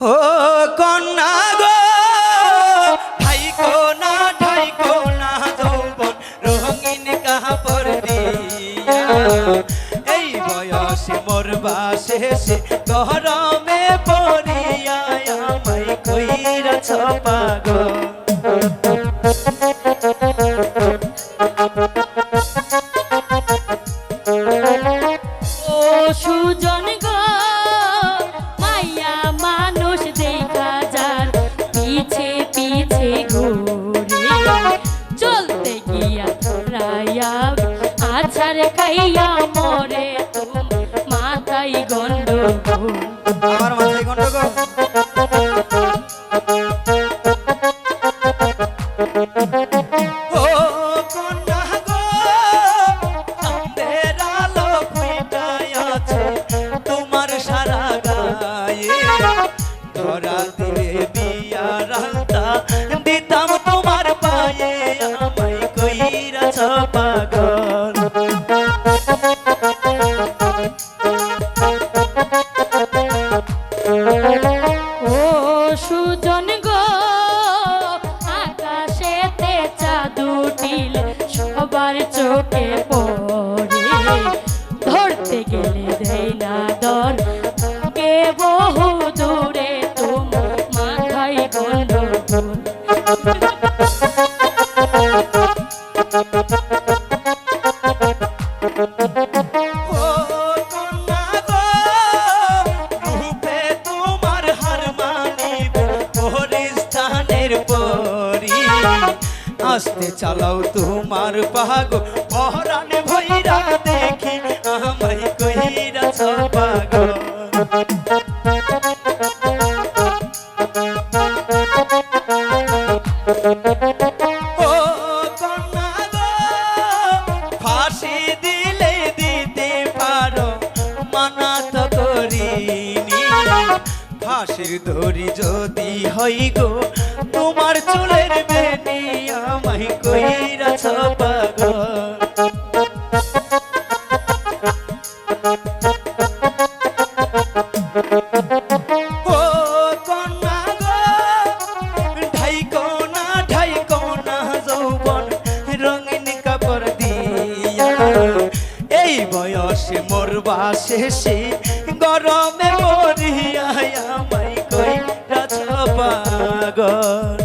ও কন্যা গো ঠাইকো না ঠাইকো না, যৌবন রঙিন কাপড় দিয়া। এই বয়সে মরবা শেষে গরমে পড়িয়া আমায় কইরাছ ও সুজন রায়া আছার খাইয়া মরে মাথায় গন্ডগোল। আমার মাথায় গন্ডগোল? সুজন গো, আকাশেতে চাঁদ উঠিল সবার চোখে পড়ে। ধরতে গেলে দেয় না দর বহু দূরে তুম মাথায় গন্ডগোল। ও আসতে চালাও তোমার পাগ। পহরানে ভৈরা দেখি আমায় কহিরাছ পাগল ও কন্যা গো ফাঁসি দিলে দিতে পারো তো করিনি। ফাঁসির দড়ি যদি হই গো, তোমার চুলের বেনি বয়সে মরবা শেষে গরমে মরিয়া আমায় কই রাছ পাগল।